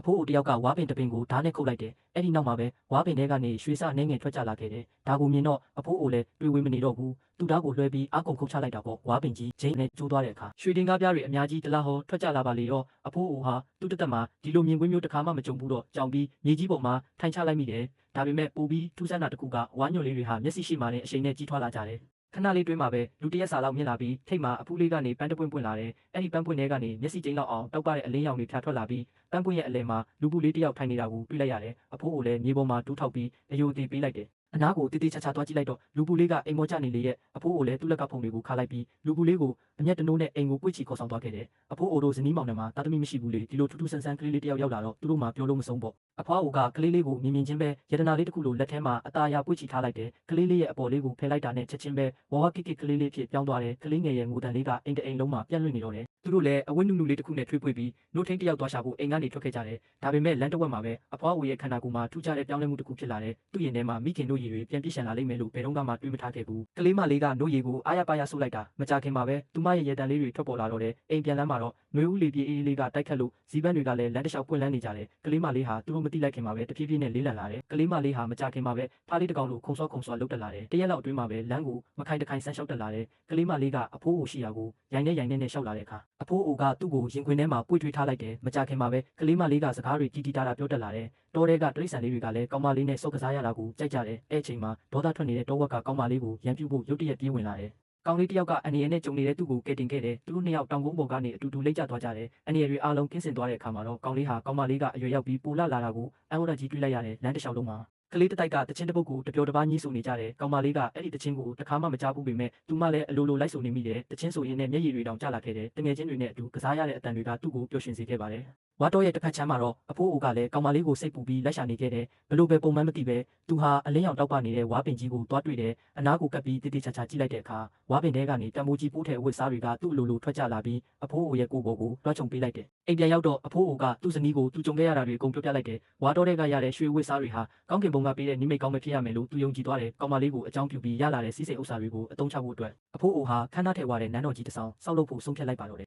အဖိုးအိုတယောက်ကဝါပင်တပင်ကိုဓာတ်နဲ့ခုတ်လိုက်တယ်အဲ့ဒီနောက်မှာပဲဝါပင်ထဲကနေရွှေစအနေငယ်ထွက်ကြလာခဲ့တယ်ဒါကိုမြင်တော့အဖိုးအိုလည်းတွေ့ဝေးမနေတော့ဘူးသူ့ဓာတ်ကိုလွှဲပြီးအာကုန်ခုတ်ချလိုက်တာပေါ့ဝါပင်ကြီးဂျိန်းနဲ့ကျိုးသွားတဲ့အခါရွှေတင်ကားပြားတွေအများကြီးတလားဟောထွက်ကြလာပါလေတော့အဖိုးအိုဟာသူ့တက်တက်မှာဒီလိုမြင်ကွင်းမျိုးတစ်ခါမှမကြုံဘူးတော့ကြောင်ပြီးမြေကြီးပေါ်မှာထိုင်ချလိုက်မိတယ်ဒါပေမဲ့ပိုပြီးထူးဆန်းတာတစ်ခုကဝါညွန့်လေးတွေဟာမျက်စိရှိမှနဲ့အရှိန်နဲ့ကြီးထွားလာကြတယ် ခဏလေးတွင်းမှာပဲလူတစ်ရက်စာလောက်မြင်လာပြီးထိတ်မှာအဖူးလေးကနေပန်းတပွင့်ပွင့်လာတယ်အဲ့ဒီပန်းပွင့်ထဲကနေမျက်စိကျိန်းလောက်အောင်တောက်ပတဲ့အလင်းရောင်တွေဖြာထွက်လာပြီးပန်းပွင့်ရဲ့အလယ်မှာလူပူလေးတစ်ယောက်ထိုင်နေတာကိုတွေ့လိုက်ရတယ်အဖိုးကိုလည်းမြေပေါ်မှာတူးထောက်ပြီးအယိုသေးပေးလိုက်တယ်အနားကိုတေးသေးချာချာသွားကြည့်လိုက်တော့လူပူလေးကအိမ်မောကျနေလေရဲ့အဖိုးကိုလည်းသူ့လက်ကဖုန်တွေကိုခါလိုက်ပြီးလူပူလေးကိုအမျက်တနိုးနဲ့အိမ်ကိုပွေ့ချီခေါ်ဆောင်သွားခဲ့တယ်အဖိုးအိုတို့ဇနီးမောင်နှံမှာတာသမီမရှိဘူးလေဒီလိုထူးထူးဆန်းဆန်းကလေးလေးတစ်ယောက်ရောက်လာတော့သူတို့မှပြောလို့မဆုံးပေါ့ အဖွားအိုကကလေးလေးကိုမြင်မြင်ချင်းပဲယတနာလေးတစ်ခုလိုလက်ထဲမှာအသားအရပွေ့ချီထားလိုက်တယ်ကလေးလေးရဲ့အပေါ်လေးကိုဖယ်လိုက်တာနဲ့ချက်ချင်းပဲဝဝကိကိကလေးလေးဖြစ်ပြောင်းသွားတယ်ကလေးငယ်ရဲ့ငိုတန်လေးကအိမ်တအိမ်လုံးမှာပြန့်လွင့်နေတော့တယ်သူတို့လည်းအဝတ်နုနုလေးတစ်ခုနဲ့ထွေးပွေပြီးနှုတ်ထင်းတစ်ယောက်သွားရှာဖို့အိမ်ကနေထွက်ခဲ့ကြတယ်ဒါပေမဲ့လမ်းတစ်ဝက်မှာပဲအဖွားအိုရဲ့ခန္ဓာကိုယ်မှာထူးခြားတဲ့ပြောင်းလဲမှုတစ်ခုဖြစ်လာတယ်သူ့ရင်ထဲမှာမိခင်တို့ရည်တွေပြန်ပြည့်ရှံလာလိမ့်မယ်လို့ဘယ်တော့မှတွေးမထားခဲ့ဘူးကလေးမလေးကနှုတ်ရည်ကိုအားရပါရဆုပ်လိုက်တာမကြခင်မှာပဲသူမရဲ့ရတန်လေးတွေထွက်ပေါ်လာတော့တယ်အိမ်ပြန်လမ်းမှာတော့နှွေဦးလေးပြေးအေးလေးကတိုက်ခတ်လို့ဇီးပန်းတွေကလည်းလမ်းတစ်လျှောက်ပွင့်လန်းနေကြတယ်ကလေးမလေးဟာသူတို့မတိလိုက်ခင်မှာပဲတဖြည်းဖြည်းနဲ့လေးလံလာတယ်ကလေးမလေးဟာမကြခင်မှာပဲဖားလေးတစ်ကောင်လိုခုံစောခုံစောလှုပ်တက်လာတယ်တရက်လောက်အတွင်းမှာပဲလမ်းကိုမခိုင်တခိုင်ဆန်းလျှောက်တက်လာတယ်ကလေးမလေးကအဖိုးအိုရှိရာကိုရိုင်နေရိုင်နေနဲ့လျှောက်လာတဲ့အခါအဖိုးအိုကသူ့ကိုရင်ခွင်ထဲမှာပွေ့ထွေးထားလိုက်တယ်မကြခင်မှာပဲကလေးမလေးကစကားတွေတီတီတာတာပြောတက်လာတယ်တောထဲကတိရစ္ဆာန်လေးတွေကလည်းကောင်းမလေးနဲ့စောက်ကစားရတာကိုကြိုက်ကြတယ်အဲ့အချိန်မှာဒေါသထွက်နေတဲ့တောဝက်ကကောင်းမလေးကိုရန်ပြူဖို့ရုတ်တရက်ပြေးဝင်လာတယ် ကောင်းလေးတစ်ယောက်ကအန်ရီယဲနဲ့ကြုံနေတဲ့သူ့ကိုကယ်တင်ခဲ့တယ်သူတို့နှစ်ယောက်တောင်ကုန်းပေါ်ကနေအတူတူလိမ့်ကျသွားကြတယ်အန်ရီယဲတွေအားလုံးကင်းစင်သွားတဲ့အခါမှာတော့ကောင်းလေးဟာကောင်းမလေးကအရွယ်ရောက်ပြီးပူလာလာတာကိုအန်ဝရကြီးတွေ့လိုက်ရတယ်လမ်းတစ်လျှောက်လုံးမှာကလေးတတိုက်ကတချင်းတစ်ပုတ်ကိုတပြောတပါးညှိဆိုနေကြတယ်ကောင်းမလေးကအဲ့ဒီတချင်းကိုတခါမှမကြားဘူးပေမဲ့သူမလည်းအလိုလိုလိုက်ဆိုနေမိတယ်တချင်းဆိုရင်လည်းမျက်ရည်တွေတောင်ကျလာခဲ့တယ်တငယ်ချင်းတွေနဲ့အတူကစားရတဲ့အတန်တွေကသူ့ကိုပျော်ရွှင်စေခဲ့ပါတယ် ဝါတော့ရဲ့တစ်ဖက်ချမ်းမှာတော့အဖိုးအိုကလည်းကောင်မလေးကိုစိတ်ပူပြီးလိုက်ရှာနေခဲ့တယ်ဘလို့ပဲပုံမှန်မသိပဲသူဟာအလင်းရောင်တောက်ပနေတဲ့ဝါပင်ကြီးကိုသွားတွေ့တယ်အနားကိုကပ်ပြီးတိတိကျကျကြည့်လိုက်တဲ့အခါဝါပင်ထဲကနေတံမိုးကြီးပိုးတဲ့အဝတ်စားတွေကသူ့အလိုလိုထွက်ကြလာပြီးအဖိုးအိုရဲ့ကိုယ်ပေါ်ကိုလွှမ်းခြုံပေးလိုက်တယ်အိမ်ပြန်ရောက်တော့အဖိုးအိုကသူ့ဇနီးကိုသူကြုံခဲ့ရတာတွေအကုန်ပြောပြလိုက်တယ်ဝါတော့တဲ့ကရတဲ့ရွှေဝတ်စားတွေဟာကောင်းကင်ဘုံကပေးတဲ့နိမိတ်ကောင်းပဲဖြစ်ရမယ်လို့သူယုံကြည်သွားတယ်ကောင်မလေးကိုအကြောင်းပြုပြီးရလာတဲ့စီးစိမ်ဥစ္စာတွေကိုအသုံးချဖို့အတွက်အဖိုးအိုဟာခန္ဓာထဲဝါတဲ့နန်းတော်ကြီးတစ်ဆောင်ဆောက်လုပ်ဖို့ဆုံးဖြတ်လိုက်ပါတော့တယ်